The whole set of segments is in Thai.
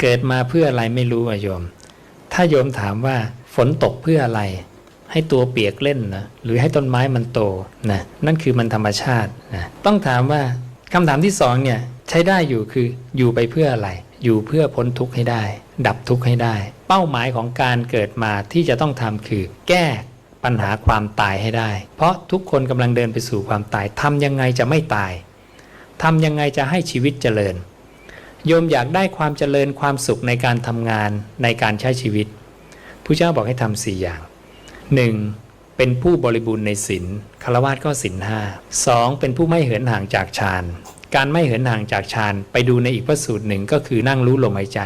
เกิดมาเพื่ออะไรไม่รู้อะโยม ถ้าโยมถามว่าฝนตกเพื่ออะไร ให้ตัวเปียกเล่นนะหรือให้ต้นไม้มันโตนะนั่นคือมันธรรมชาตินะต้องถามว่าคำถามที่สองเนี่ยใช้ได้อยู่คืออยู่ไปเพื่ออะไร อยู่เพื่อพ้นทุกข์ให้ได้ ดับทุกข์ให้ได้ เป้าหมายของการเกิดมาที่จะต้องทำคือ แก้ปัญหาความตายให้ได้ เพราะทุกคนกำลังเดินไปสู่ความตายทำยังไงจะไม่ตายทำยังไงจะให้ชีวิตเจริญ โยมอยากได้ความเจริญความสุขในการทำงานในการใช้ชีวิตผู้เจ้าบอกให้ทำสี่อย่าง 1. เป็นผู้บริบูรณ์ในศีลคารวะก็ศีลห้าสองเป็นผู้ไม่เหินห่างจากฌานการไม่เหินห่างจากฌานไปดูในอีกพระสูตรหนึ่งก็คือนั่งรู้ลมหายใจ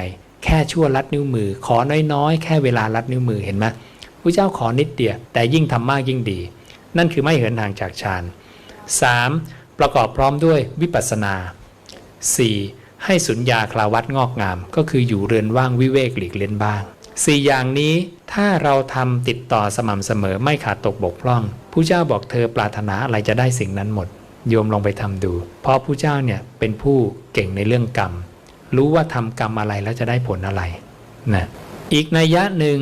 แค่ชั่วลัดนิ้วมือ ขอน้อยๆ แค่เวลาลัดนิ้วมือเห็นไหมผู้เจ้าขอนิดเดียวแต่ยิ่งทำมากยิ่งดี นั่นคือไม่เหินห่างจากฌาน 3. ประกอบพร้อมด้วยวิปัสสนา 4. ให้สุญญาคลาวัดงอกงาม ก็คืออยู่เรือนว่างวิเวกหลีกเล่นบ้างสี่อย่างนี้ถ้าเราทำติดต่อสม่ำเสมอไม่ขาดตกบกพร่องผู้เจ้าบอกเธอปรารถนาอะไรจะได้สิ่งนั้นหมด โยมลองไปทำดู เพราะผู้เจ้าเนี่ยเป็นผู้เก่งในเรื่องกรรม รู้ว่าทำกรรมอะไรแล้วจะได้ผลอะไรนะอีกนัยยะหนึ่ง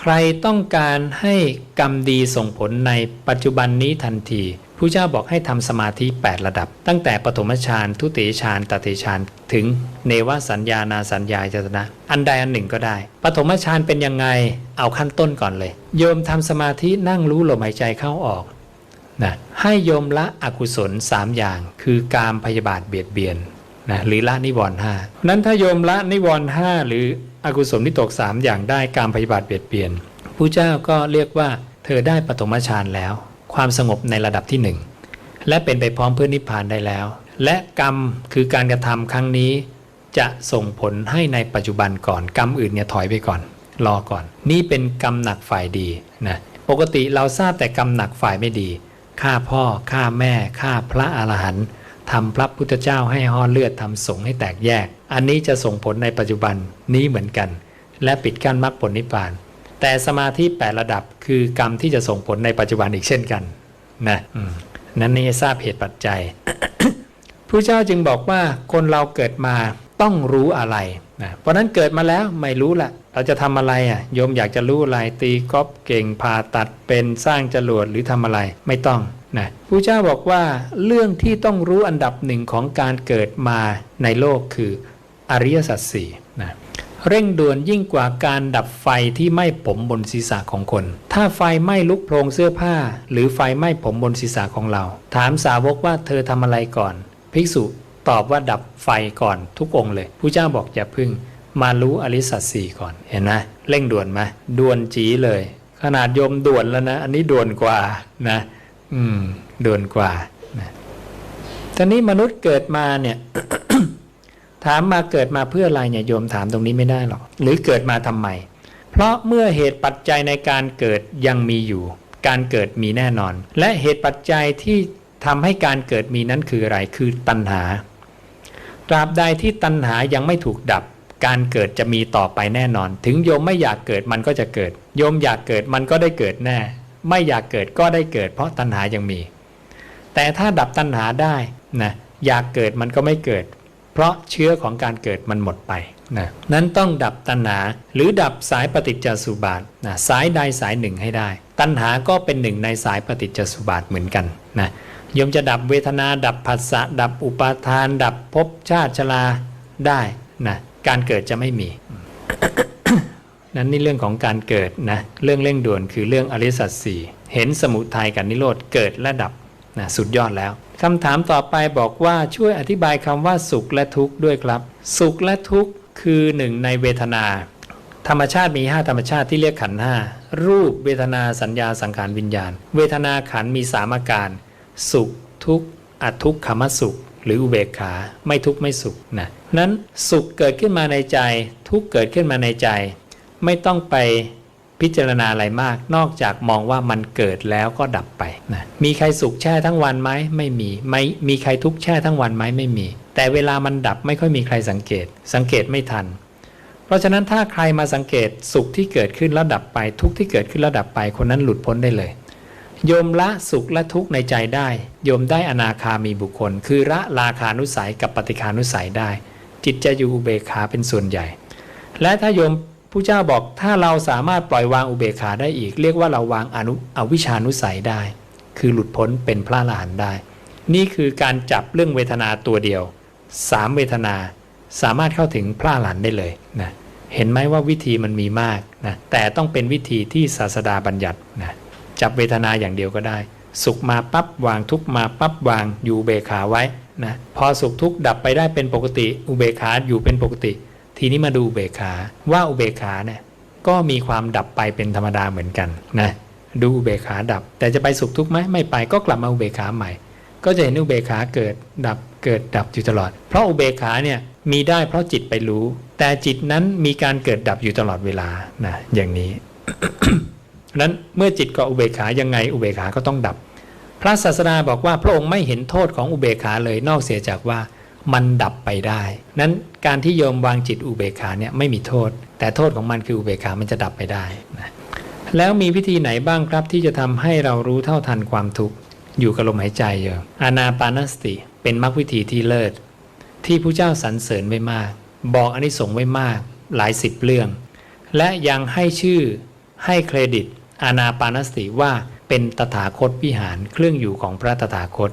ใครต้องการให้กรรมดีส่งผลในปัจจุบันนี้ทันที ผู้เจ้าบอกให้ทำสมาธิ 8 ระดับ ตั้งแต่ปฐมฌานทุติยฌานตติฌานถึงเนวสัญญานาสัญญาจตนะ อันใดอันหนึ่งก็ได้ปฐมฌานเป็นยังไงเอาขั้นต้นก่อนเลย โยมทำสมาธินั่งรู้ลมหายใจเข้าออกนะให้โยมละอกุศล 3 อย่าง คือกามพยาบาทเบียดเบียนนะหรือละนิวรณ์ห้านั้นถ้าโยมละนิวรณ์ห้าหรืออกุศลที่ตก 3 อย่างได้กามพยาบาทเบียดเบียนผู้เจ้าก็เรียกว่าเธอได้ปฐมฌานแล้ว ความสงบในระดับที่หนึ่งและเป็นไปพร้อมเพื่อนิพพานได้แล้ว และกรรมคือการกระทำครั้งนี้จะส่งผลให้ในปัจจุบันก่อน กรรมอื่นเนี่ยถอยไปก่อน รอก่อน นี่เป็นกรรมหนักฝ่ายดีนะปกติเราทราบแต่กรรมหนักฝ่ายไม่ดีฆ่าพ่อฆ่าแม่ฆ่าพระอรหันต์ทำพระพุทธเจ้าให้ห่อเลือดทำสงให้แตกแยก อันนี้จะส่งผลในปัจจุบันนี้เหมือนกัน และปิดกั้นมรรคผลนิพพาน แต่สมาธิแประดับคือกรรมที่จะส่งผลในปัจจุบันอีกเช่นกันนะนั้นนี่ทราบเหตุปัจจัยผู้เจ้าจึงบอกว่าคนเราเกิดมาต้องรู้อะไรนะเพราะนั้นเกิดมาแล้วไม่รู้ละเราจะทำอะไรอะโยมอยากจะรู้อะไรตีกอล์ฟเก่งผ่าตัดเป็นสร้างจรวดหรือทำอะไรไม่ต้องนะผู้เจ้าบอกว่าเรื่องที่ต้องรู้อันดับหนึ่งของการเกิดมาในโลกคืออริยสัจสี่นะ เร่งด่วนยิ่งกว่าการดับไฟที่ไหม้ผมบนศีรษะของคน ถ้าไฟไหม้ลุกโพรงเสื้อผ้า หรือไฟไหม้ผมบนศีรษะของเรา ถามสาวกว่าเธอทำอะไรก่อน ภิกษุตอบว่าดับไฟก่อนทุกองเลยผู้เจ้าบอกอย่าพึ่ง มารู้อริสัตสีก่อนเห็นไหมเร่งด่วนไหมด่วนจีเลย ขนาดโยมด่วนแล้วนะ อันนี้ด่วนกว่านะ อืมด่วนกว่านะตอนนี้มนุษย์เกิดมาเนี่ย ถามมาเกิดมาเพื่ออะไรเนี่ยโยมถามตรงนี้ไม่ได้หรอก หรือเกิดมาทำไม เพราะเมื่อเหตุปัจจัยในการเกิดยังมีอยู่ การเกิดมีแน่นอน และเหตุปัจจัยที่ทำให้การเกิดมีนั้นคืออะไร คือตัณหา ตราบใดที่ตัณหายังไม่ถูกดับ การเกิดจะมีต่อไปแน่นอน ถึงโยมไม่อยากเกิดมันก็จะเกิด โยมอยากเกิดมันก็ได้เกิดแน่ ไม่อยากเกิดก็ได้เกิด เพราะตัณหายังมี แต่ถ้าดับตัณหาได้นะอยากเกิดมันก็ไม่เกิด เพราะเชื้อของการเกิดมันหมดไปนะนั้นต้องดับตัณหาหรือดับสายปฏิจจสุบาทนะสายใดสายหนึ่งให้ได้ ตัณหาก็เป็นหนึ่งในสายปฏิจจสุบาทเหมือนกันนะยมจะดับเวทนา ดับผัสสะดับอุปาทาน ดับภพชาติชราได้นะการเกิดจะไม่มี นั้นนี่เรื่องของการเกิดนะเรื่องเร่งด่วนคือเรื่องอริสัตสีเห็นสมุทัยกับนิโรธเกิดและดับ นะสุดยอดแล้วคำถามต่อไปบอกว่าช่วยอธิบายคำว่าสุขและทุกข์ด้วยครับ สุขและทุกข์คือหนึ่งในเวทนา ธรรมชาติมี 5 ธรรมชาติที่เรียกขันห้ารูปเวทนาสัญญาสังขารวิญญาณ เวทนาขันมีสามอาการ สุขทุกข์อทุกขมสุข หรืออุเบกขาไม่ทุกข์ไม่สุขนะนั้นสุขเกิดขึ้นมาในใจ ทุกข์เกิดขึ้นมาในใจ ไม่ต้องไป พิจารณาอะไรมาก นอกจากมองว่ามันเกิดแล้วก็ดับไปนะมีใครสุขแช่ทั้งวันไหมไม่มีไม่มีใครทุกข์แช่ทั้งวันไหมไม่มี แต่เวลามันดับไม่ค่อยมีใครสังเกต สังเกตไม่ทัน เพราะฉะนั้นถ้าใครมาสังเกตสุขที่เกิดขึ้นแล้วดับไป ทุกข์ที่เกิดขึ้นแล้วดับไปคนนั้นหลุดพ้นได้เลยโยมละสุขและทุกข์ในใจได้ โยมได้อนาคามีบุคคล คือละราคานุสัยกับปฏิคานุสัยได้ จิตจะอยู่อุเบกขาเป็นส่วนใหญ่ และถ้าโยม ผู้เจ้าบอกถ้าเราสามารถปล่อยวางอุเบกขาได้อีก เรียกว่าเราวางอนุอวิชานุสัยได้ คือหลุดพ้นเป็นพระอรหันต์ได้ นี่คือการจับเรื่องเวทนาตัวเดียวสามเวทนาสามารถเข้าถึงพระอรหันต์ได้เลยนะเห็นไหมว่าวิธีมันมีมากนะแต่ต้องเป็นวิธีที่ศาสดาบัญญัตินะจับเวทนาอย่างเดียวก็ได้ สุขมาปั๊บวางทุกมาปั๊บวางอยู่เบกขาไว้นะพอสุขทุกดับไปได้เป็นปกติ อุเบกขาอยู่เป็นปกติ ทีนี้มาดูอุเบกขาว่าอุเบกขาเนี่ยก็มีความดับไปเป็นธรรมดาเหมือนกันนะดูอุเบกขาดับ แต่จะไปสุขทุกข์ไหมไม่ไปก็กลับมาอุเบกขาใหม่ ก็จะเห็นอุเบกขาเกิดดับเกิดดับอยู่ตลอด เพราะอุเบกขาเนี่ยมีได้เพราะจิตไปรู้ แต่จิตนั้นมีการเกิดดับอยู่ตลอดเวลานะอย่างนี้นั้นเมื่อจิตเกาะอุเบกขายังไงอุเบกขาก็ต้องดับ พระศาสดาบอกว่าพระองค์ไม่เห็นโทษของอุเบกขาเลยนอกเสียจากว่า มันดับไปได้ นั้นการที่โยมวางจิตอุเบกขาเนี่ยไม่มีโทษ แต่โทษของมันคืออุเบกขามันจะดับไปได้นะแล้วมีวิธีไหนบ้างครับที่จะทำให้เรารู้เท่าทันความทุกข์อยู่กับลมหายใจโยมอานาปานสติเป็นมรรควิธีที่เลิศ ที่ผู้เจ้าสรรเสริญไว้มาก บอกอนิสงส์ไว้มากหลายสิบเรื่อง และยังให้ชื่อให้เครดิตอานาปานสติว่าเป็นตถาคตวิหารเครื่องอยู่ของพระตถาคต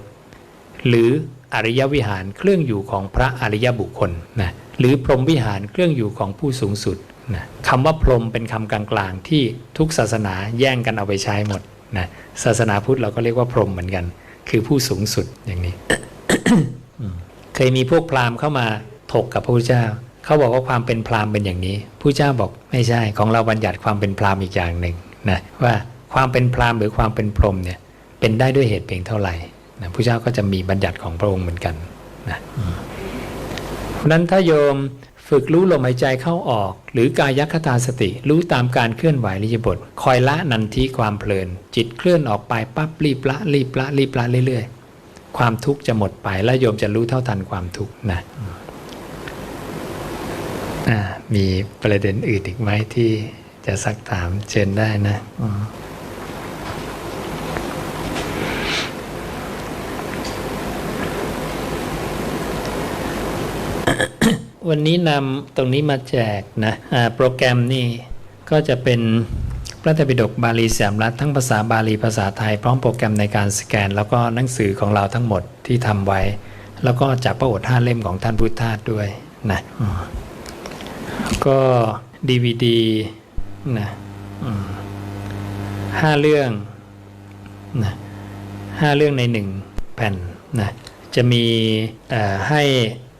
หรือ อริยวิหารเครื่องอยู่ของพระอริยบุคคลนะหรือพรหมวิหารเครื่องอยู่ของผู้สูงสุดนะคำว่าพรหมเป็นคำกลางๆ ที่ทุกศาสนาแย่งกันเอาไปใช้หมดนะศาสนาพุทธเราก็เรียกว่าพรหมเหมือนกัน คือผู้สูงสุดอย่างนี้ เคยมีพวกพราหมณ์เข้ามาถกกับพระพุทธเจ้า เขาบอกว่าความเป็นพราหมณ์เป็นอย่างนี้ผู้เจ้าบอกไม่ใช่ของเราบัญญัติความเป็นพราหมณ์อีกอย่างหนึ่งนะว่าความเป็นพราหมณ์หรือความเป็นพรหมเนี่ยเป็นได้ด้วยเหตุเพียงเท่าไหร่ นะผู้เจ้าก็จะมีบัญญัติของพระองค์เหมือนกันนะเพราะนั้นถ้าโยมฝึกรู้ลมหายใจเข้าออก หรือกายคตาสติ รู้ตามการเคลื่อนไหวริยบท คอยละนันทีความเพลิน จิตเคลื่อนออกไปปั๊บรีบละรีบละรีบละเรื่อยๆ ความทุกข์จะหมดไปและโยมจะรู้เท่าทันความทุกข์นะมีประเด็นอื่นอีกไหมที่จะซักถามเชิญได้นะ วันนี้นำตรงนี้มาแจกนะอ่าโปรแกรมนี่ก็จะเป็นพระไตรปิฎกบาลีสามรัฐทั้งภาษาบาลีภาษาไทย พร้อมโปรแกรมในการสแกน แล้วก็หนังสือของเราทั้งหมดที่ทำไว้ แล้วก็จากพระโอษฐ์ห้าเล่มของท่านพุทธทาสด้วยนะก็ดีวีดีนะห้าเรื่องนะห้าเรื่องในหนึ่งแผ่นนะจะมีให้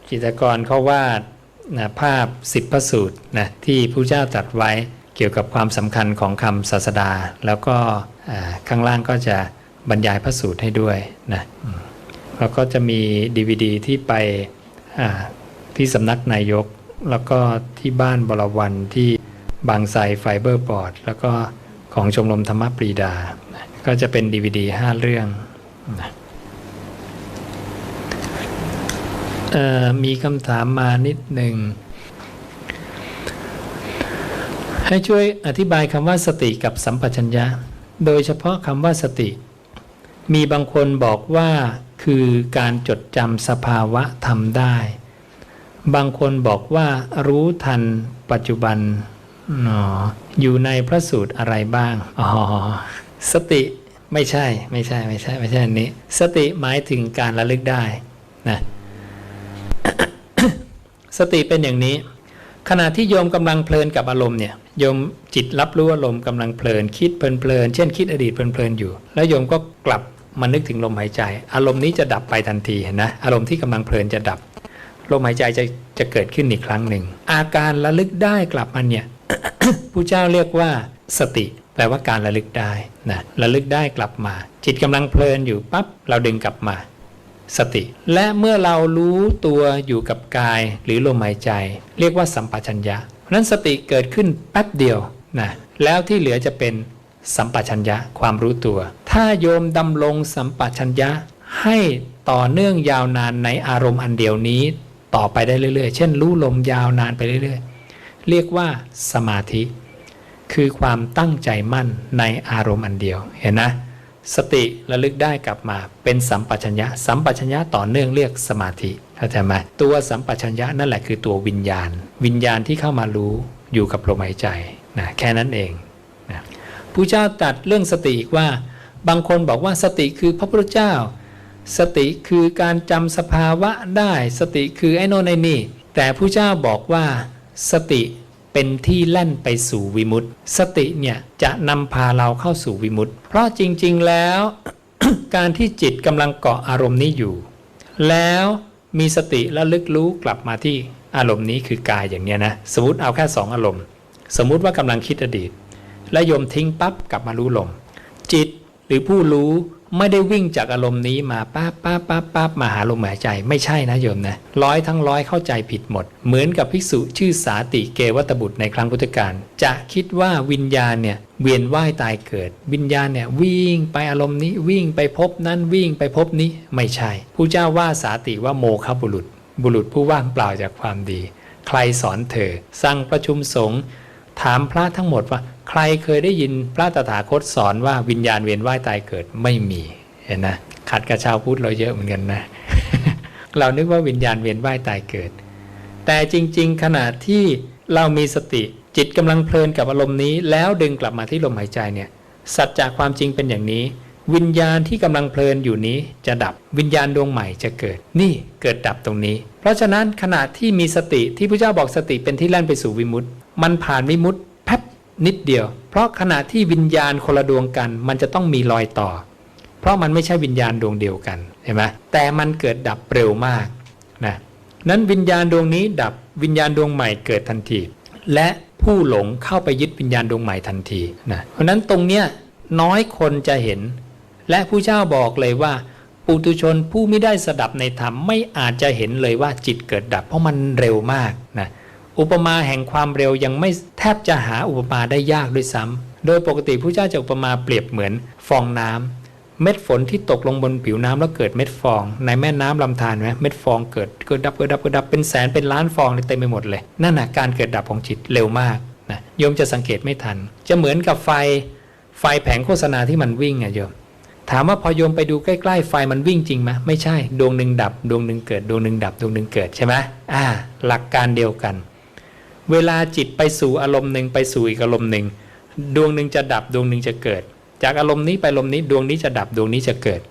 จิตรกรเขาวาด นะภาพสิบพระสูตรนะที่พระเจ้าตรัสไว้เกี่ยวกับความสำคัญของคำศาสดา แล้วก็ข้างล่างก็จะบรรยายพระสูตรให้ด้วยนะแล้วก็จะมี DVD ที่ไปที่สำนักนายก แล้วก็ที่บ้านบรวันที่บางไทรไฟเบอร์บอร์ด แล้วก็ของชมรมธรรมปรีดา ก็จะเป็น DVD 5 เรื่องนะเอ่อ มีคำถามมานิดหนึ่ง ให้ช่วยอธิบายคำว่าสติกับสัมปชัญญะ โดยเฉพาะคำว่าสติ มีบางคนบอกว่าคือการจดจำสภาวะทำได้ บางคนบอกว่ารู้ทันปัจจุบันออยู่ในพระสูตรอะไรบ้าง อ๋อ สติไม่ใช่ ไม่ใช่ ไม่ใช่ ไม่ใช่อันนี้ สติหมายถึงการระลึกได้นะ สติเป็นอย่างนี้ ขณะที่โยมกำลังเพลินกับอารมณ์เนี่ยโยมจิตรับรู้อารมณ์กำลังเพลินคิดเพลินเพลินเช่นคิดอดีตเพลินเพลินอยู่ แล้วโยมก็กลับมานึกถึงลมหายใจ อารมณ์นี้จะดับไปทันทีเห็นนะอารมณ์ที่กำลังเพลินจะดับลมหายใจจะจะเกิดขึ้นอีกครั้งหนึ่ง อาการระลึกได้กลับมาเนี่ยผู้เจ้าเรียกว่าสติ แปลว่าการระลึกได้นะระลึกได้กลับมา จิตกำลังเพลินอยู่ปั๊บเราดึงกลับมา สติ และเมื่อเรารู้ตัวอยู่กับกายหรือลมหายใจ เรียกว่าสัมปชัญญะเพราะนั้นสติเกิดขึ้นแป๊บเดียวนะแล้วที่เหลือจะเป็นสัมปชัญญะความรู้ตัว ถ้าโยมดำรงสัมปชัญญะให้ต่อเนื่องยาวนานในอารมณ์อันเดียวนี้ ต่อไปได้เรื่อยๆ เช่น รู้ลมยาวนานไปเรื่อยๆ เรียกว่าสมาธิ คือความตั้งใจมั่นในอารมณ์อันเดียวเห็นนะ สติระลึกได้กลับมาเป็นสัมปชัญญะ สัมปชัญญะต่อเนื่องเรียกสมาธิเข้าใจไหมตัวสัมปชัญญะนั่นแหละคือตัววิญญาณ วิญญาณที่เข้ามารู้อยู่กับลมหายใจนะแค่นั้นเองนะผู้เจ้าตัดเรื่องสติอีกว่า บางคนบอกว่าสติคือพระพุทธเจ้า สติคือการจำสภาวะได้ สติคือไอ้โน่นไอ้นี่ แต่ผู้เจ้าบอกว่าสติ เป็นที่แล่นไปสู่วิมุตติ สติเนี่ยจะนำพาเราเข้าสู่วิมุตติ เพราะจริงๆแล้ว การที่จิตกำลังเกาะอารมณ์นี้อยู่ แล้วมีสติและลึกรู้กลับมาที่อารมณ์นี้คือกายอย่างเนี้ยนะสมมติเอาแค่สองอารมณ์ สมมุติว่ากำลังคิดอดีต และโยมทิ้งปั๊บกลับมารู้ลม จิตหรือผู้รู้ ไม่ได้วิ่งจากอารมณ์นี้มาป้าป้าป้าป้ามาหาลมหายใจไม่ใช่นะโยมนะร้อยทั้งร้อยเข้าใจผิดหมด เหมือนกับภิกษุชื่อสาติเกวัตบุตรในครั้งพุทธกาลจะคิดว่าวิญญาณเนี่ยเวียนว่ายตายเกิด วิญญาณเนี่ยวิ่งไปอารมณ์นี้วิ่งไปพบนั้นวิ่งไปพบนี้ไม่ใช่ผู้เจ้าว่าสาติว่าโมฆะบุรุษ บุรุษผู้ว่างเปล่าจากความดี ใครสอนเธอ สั่งประชุมสงฆ์ ถามพระทั้งหมดว่า ใครเคยได้ยินพระตถาคตสอนว่าวิญญาณเวียนว่ายตายเกิดไม่มีเห็นนะขัดกับชาวพุทธเราเยอะเหมือนกันนะ เรานึกว่าวิญญาณเวียนว่ายตายเกิด แต่จริง ๆ ขณะที่เรามีสติจิตกำลังเพลินกับอารมณ์นี้ แล้วดึงกลับมาที่ลมหายใจเนี่ยสัจจะความจริงเป็นอย่างนี้ วิญญาณที่กำลังเพลินอยู่นี้จะดับวิญญาณดวงใหม่จะเกิด นี่เกิดดับตรงนี้ เพราะฉะนั้นขณะที่มีสติที่พระเจ้าบอกสติเป็นที่แล่นไปสู่วิมุตติมันผ่านวิมุตติแป๊บนิดเดียว เพราะขณะที่วิญญาณคนละดวงกัน มันจะต้องมีรอยต่อ เพราะมันไม่ใช่วิญญาณดวงเดียวกันเห็นไหมแต่มันเกิดดับเร็วมากนะนั้นวิญญาณดวงนี้ดับวิญญาณดวงใหม่เกิดทันที และผู้หลงเข้าไปยึดวิญญาณดวงใหม่ทันทีนะเพราะฉะนั้นตรงเนี้ยน้อยคนจะเห็น และผู้เจ้าบอกเลยว่า ปุตุชนผู้ไม่ได้สดับในธรรมไม่อาจจะเห็นเลยว่าจิตเกิดดับ เพราะมันเร็วมากนะอุปมาแห่งความเร็วยังไม่แทบจะหาอุปมาได้ยากด้วยซ้ำโดยปกติผู้เจ้าจะอุปมาเปรียบเหมือนฟองน้ำเม็ดฝนที่ตกลงบนผิวน้ำแล้วเกิดเม็ดฟอง ในแม่น้ำลำธารไหมเม็ดฟองเกิดเกิดดับเกิดดับเกิดดับเป็นแสนเป็นล้านฟองเลยเต็มไปหมดเลยนั่นนะการเกิดดับของจิตเร็วมากนะโยมจะสังเกตไม่ทัน จะเหมือนกับไฟไฟแผงโฆษณาที่มันวิ่งอะโยม ถามว่าพอโยมไปดูใกล้ๆไฟมันวิ่งจริงไหมไม่ใช่ดวงหนึ่งดับ ดวงหนึ่งเกิด ดวงหนึ่งดับ ดวงหนึ่งเกิดใช่ไหมอ่า หลักการเดียวกัน เวลาจิตไปสู่อารมณ์หนึ่งไปสู่อีกอารมณ์หนึ่งดวงหนึ่งจะดับดวงหนึ่งจะเกิด จากอารมณ์นี้ไปอารมณ์นี้ดวงนี้จะดับดวงนี้จะเกิด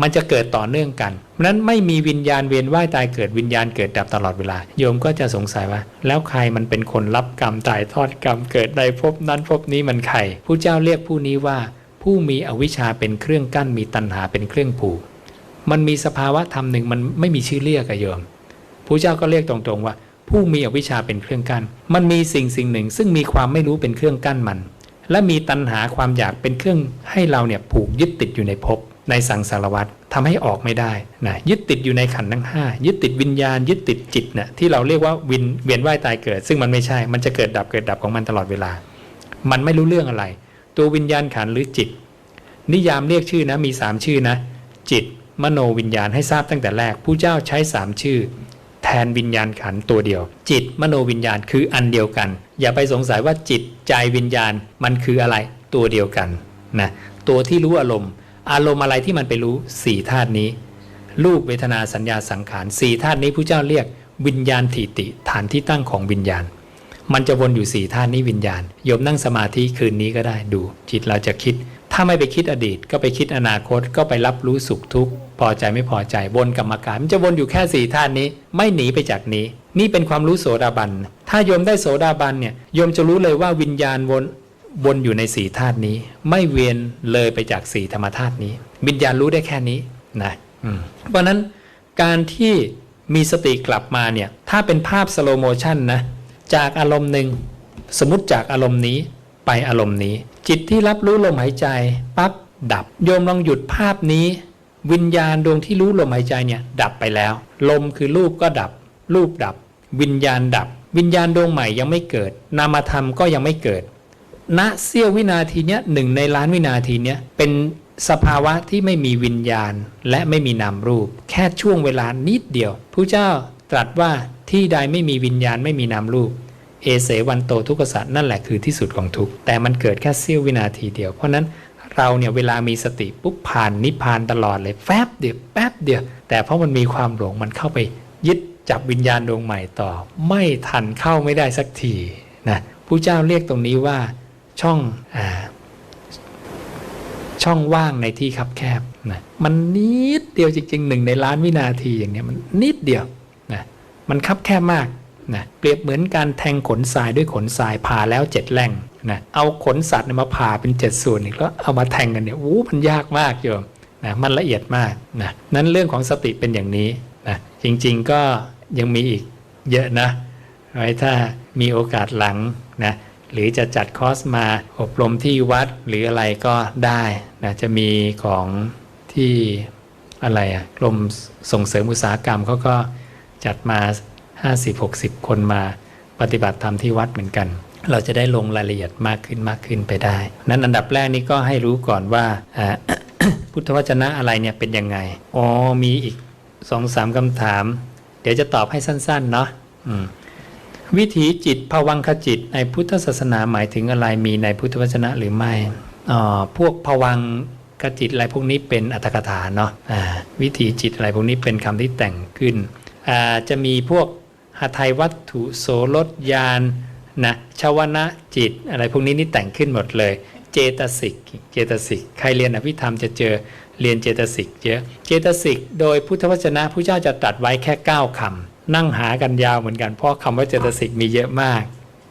มันจะเกิดต่อเนื่องกันเพราะนั้นไม่มีวิญญาณเวียนว่ายตายเกิดวิญญาณเกิดดับตลอดเวลา โยมก็จะสงสัยว่า แล้วใครมันเป็นคนรับกรรมถ่ายทอดกรรมเกิดในภพนั้นภพนี้มันใครผู้เจ้าเรียกผู้นี้ว่า ผู้มีอวิชชาเป็นเครื่องกั้นมีตัณหาเป็นเครื่องผูก มันมีสภาวะธรรมหนึ่งมันไม่มีชื่อเรียกอะโยมผู้เจ้าก็เรียกตรงๆว่า ผู้มีอวิชชาเป็นเครื่องกั้น มันมีสิ่งสิ่งหนึ่ง ซึ่งมีความไม่รู้เป็นเครื่องกั้นมัน และมีตัณหาความอยากเป็นเครื่องให้เราเนี่ยผูกยึดติดอยู่ในภพในสังสารวัฏทำให้ออกไม่ได้นะยึดติดอยู่ในขันธ์ทั้งห้ายึดติดวิญญาณ ยึดติดจิตนะที่เราเรียกว่าวินเวียนว่ายตายเกิด ซึ่งมันไม่ใช่ มันจะเกิดดับเกิดดับของมันตลอดเวลา มันไม่รู้เรื่องอะไร ตัววิญญาณขันหรือจิต นิยามเรียกชื่อนะมี 3 ชื่อนะ จิต มโนวิญญาณให้ทราบตั้งแต่แรกผู้เจ้าใช้ 3 ชื่อ แทนวิญญาณขันตัวเดียว จิต มโนวิญญาณคืออันเดียวกัน อย่าไปสงสัยว่าจิตใจวิญญาณมันคืออะไรตัวเดียวกันนะตัวที่รู้อารมณ์ อารมณ์อะไรที่มันไปรู้สี่ธาตุนี้รูปเวทนาสัญญาสังขารสี่ธาตุนี้ผู้เจ้าเรียกวิญญาณถิติ ฐานที่ตั้งของวิญญาณ มันจะวนอยู่สี่ธาตุนี้วิญญาณโยมนั่งสมาธิคืนนี้ก็ได้ดู จิตเราจะคิด ถ้าไม่ไปคิดอดีต ก็ไปคิดอนาคตก็ไปรับรู้สุขทุกข์พอใจไม่พอใจวนกรรมการมันจะวนอยู่แค่สี่ธาตุนี้ ไม่หนีไปจากนี้ นี่เป็นความรู้โสดาบัน ถ้าโยมได้โสดาบันเนี่ยโยมจะรู้เลยว่าวิญญาณวนวนอยู่ในสี่ธาตุนี้ ไม่เวียนเลยไปจากสี่ธรรมธาตุนี้ วิญญาณรู้ได้แค่นี้นะเพราะนั้นการที่มีสติกลับมาเนี่ยถ้าเป็นภาพสโลโมชันนะ จากอารมณ์หนึ่ง สมมติจากอารมณ์นี้ไปอารมณ์นี้ จิตที่รับรู้ลมหายใจปั๊บดับ โยมลองหยุดภาพนี้ วิญญาณดวงที่รู้ลมหายใจเนี่ยดับไปแล้ว ลมคือรูปก็ดับ รูปดับ วิญญาณดับ วิญญาณดวงใหม่ยังไม่เกิด นามธรรมก็ยังไม่เกิดณเสี้ยววินาทีเนี้ยหนึ่งในล้านวินาทีเนี้ยเป็นสภาวะที่ไม่มีวิญญาณและไม่มีนามรูป แค่ช่วงเวลานิดเดียวผู้เจ้าตรัสว่า ที่ใดไม่มีวิญญาณไม่มีนามรูปเอเสวันโตทุกขสัตว์นั่นแหละคือที่สุดของทุกข์แต่มันเกิดแค่เสี้ยววินาทีเดียว เพราะนั้นเราเนี่ยเวลามีสติปุ๊บผ่านนิพพานตลอดเลยแฟบเดียวแป๊บเดียว แต่เพราะมันมีความหลงมันเข้าไปยึดจับวิญญาณดวงใหม่ต่อ ไม่ทันเข้าไม่ได้สักทีนะผู้เจ้าเรียกตรงนี้ว่าช่องอช่องว่างในที่คับแคบนะมันนิดเดียวจริงๆหนึ่งในล้านวินาทีอย่างเนี้ยมันนิดเดียว มันคับแคบมากนะเปรียบเหมือนการแทงขนทรายด้วยขนทรายผ่าแล้วเจ็ดแหล่งนะเอาขนสัตว์มาผ่าเป็นเจ็ดส่วนอีกแล้วเอามาแทงกันเนี่ยอู้มันยากมากโยมนะมันละเอียดมากนะนั้นเรื่องของสติเป็นอย่างนี้นะจริงๆก็ยังมีอีกเยอะนะไว้ถ้ามีโอกาสหลังนะหรือจะจัดคอร์สมาอบรมที่วัดหรืออะไรก็ได้นะจะมีของที่อะไรอะกรมส่งเสริมอุตสาหกรรมเขาก็ จัดมา 50-60 คนมาปฏิบัติธรรมที่วัดเหมือนกัน เราจะได้ลงรายละเอียดมากขึ้นมากขึ้นไปได้ นั้นอันดับแรกนี้ก็ให้รู้ก่อนว่าพุทธวจนะอะไรเนี่ยเป็นยังไง อ๋อ มีอีกสองสามคำถาม เดี๋ยวจะตอบให้สั้นๆ เนาะวิถีจิตภวังคจิต ในพุทธศาสนาหมายถึงอะไรมีในพุทธวจนะหรือไม่อพวกภวังคจิตอะไรพวกนี้เป็นอัตถกถาเนาะอ่าวิถีจิตอะไรพวกนี้เป็นคำที่แต่งขึ้น จะมีพวกหทัยวัตถุโสรถยานนะชาวนะจิต อะไรพวกนี้นี่แต่งขึ้นหมดเลย เจตสิกเจตสิกใครเรียนอภิธรรมจะเจอเรียนเจตสิกเยอะเจตสิกโดยพุทธวจนะผู้เจ้าจะตรัดไว้แค่ 9คำนั่งหากันยาวเหมือนกันเพราะคำว่าเจตสิกมีเยอะมาก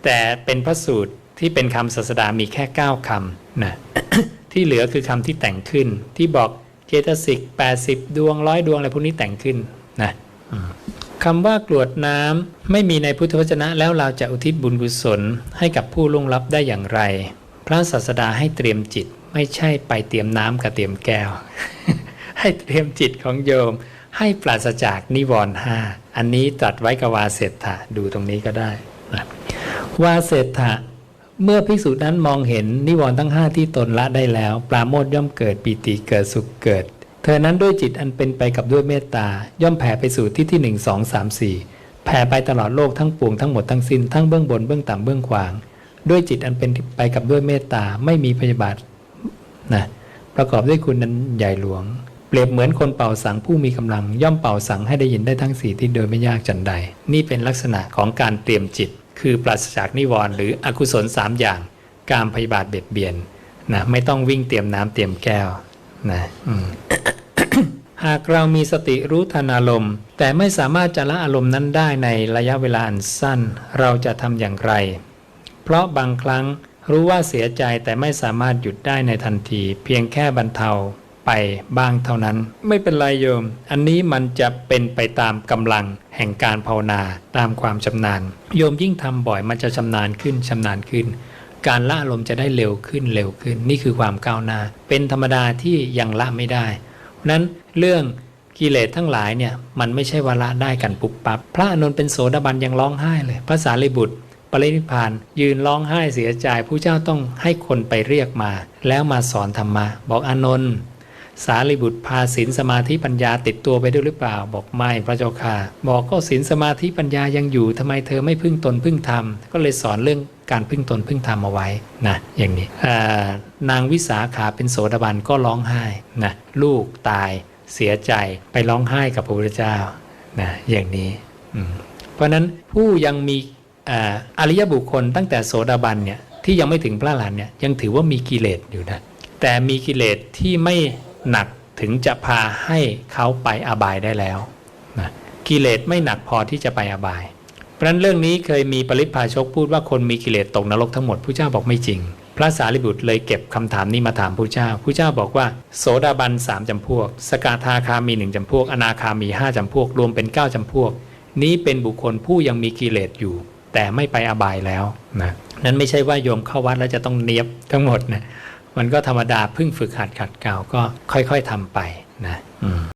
แต่เป็นพระสูตรที่เป็นคำศาสดามีแค่ 9คำนะที่เหลือคือคำที่แต่งขึ้น ที่บอกเจตสิก80 ดวงร้อยดวงอะไรพวกนี้แต่งขึ้นนะ คำว่ากรวดน้ำไม่มีในพุทธวจนะแล้วเราจะอุทิศบุญกุศลให้กับผู้ล่วงลับได้อย่างไร พระศาสดาให้เตรียมจิตไม่ใช่ไปเตรียมน้ำกับเตรียมแก้ว ให้เตรียมจิตของโยม ให้ปราศจากนิวรณ์ห้าอันนี้ตรัสไว้กับวาเสถะดูตรงนี้ก็ได้นะวาเสถะเมื่อภิกษุนั้นมองเห็นนิวรณ์ทั้งห้าที่ตนละได้แล้ว ปราโมทย่อมเกิดปีติเกิดสุขเกิด เธอนั้นด้วยจิตอันเป็นไปกับด้วยเมตตา ย่อมแผ่ไปสู่ที่ที่หนึ่งสองสามสี่แผ่ไปตลอดโลกทั้งปวงทั้งหมดทั้งสิ้นทั้งเบื้องบนเบื้องต่ำเบื้องขวาง ด้วยจิตอันเป็นไปกับด้วยเมตตาไม่มีพยาบาทนะประกอบด้วยคุณนั้นใหญ่หลวง เปรียบเหมือนคนเป่าสังผู้มีกำลัง ย่อมเป่าสังให้ได้ยินได้ทั้งสี่ที่โดยไม่ยากจันใด นี่เป็นลักษณะของการเตรียมจิต คือปราศจากนิวรณ์หรืออกุศลสามอย่าง การพยาบาทเบียดเบียนนะไม่ต้องวิ่งเตรียมน้ำเตรียมแก้ว นะอืมหากเรามีสติรู้ทันอารมณ์ แต่ไม่สามารถจะละอารมณ์นั้นได้ในระยะเวลาอันสั้น เราจะทำอย่างไร เพราะบางครั้งรู้ว่าเสียใจแต่ไม่สามารถหยุดได้ในทันที เพียงแค่บรรเทาไปบ้างเท่านั้น ไม่เป็นไรโยม อันนี้มันจะเป็นไปตามกำลังแห่งการภาวนาตามความชำนาญ โยมยิ่งทำบ่อยมันจะชำนาญขึ้นชำนาญขึ้น การละอารมณ์จะได้เร็วขึ้นเร็วขึ้น นี่คือความก้าวหน้า เป็นธรรมดาที่ยังละไม่ได้เพราะนั้นเรื่องกิเลสทั้งหลายเนี่ยมันไม่ใช่วาละได้กันปุบปับพระอนุนเป็นโสดาบันยังร้องไห้เลยพระสารีบุตร ปรินิพาน ยืนร้องไห้เสียใจผู้เจ้าต้องให้คนไปเรียกมา แล้วมาสอนธรรมะบอกอานนท์ สารีบุตรพาศีลสมาธิปัญญาติดตัวไปด้วยหรือเปล่า บอกไม่พระเจ้าค่ะ บอกก็ศีลสมาธิปัญญายังอยู่ทำไมเธอไม่พึ่งตนพึ่งธรรม ก็เลยสอนเรื่องการพึ่งตนพึ่งธรรมเอาไว้นะอย่างนี้นางวิสาขาเป็นโสดาบันก็ร้องไห้นะลูกตายเสียใจไปร้องไห้กับพระพุทธเจ้านะอย่างนี้เพราะนั้นผู้ยังมีออริยบุคคลตั้งแต่โสดาบันเนี่ยที่ยังไม่ถึงพระอรหันเนี่ยยังถือว่ามีกิเลสอยู่นะแต่มีกิเลสที่ไม่ หนักถึงจะพาให้เขาไปอบายได้แล้วนะกิเลสไม่หนักพอที่จะไปอบาย เพราะนั้นเรื่องนี้เคยมีปริพาชกพูดว่าคนมีกิเลสตกนรกทั้งหมดผู้เจ้าบอกไม่จริง พระสารีบุตรเลยเก็บคำถามนี้มาถามผู้เจ้าผู้เจ้าบอกว่า โสดาบันสามจำพวก สกาทาคามีหนึ่งจำพวก อนาคามีห้าจำพวก รวมเป็นเก้าจำพวก นี้เป็นบุคคลผู้ยังมีกิเลสอยู่ แต่ไม่ไปอบายแล้วนะนั้นไม่ใช่ว่าโยมเข้าวัดแล้วจะต้องเนียบทั้งหมดนะ มันก็ธรรมดาเพิ่งฝึกหัดขัดเกลาก็ค่อยๆทำไปนะ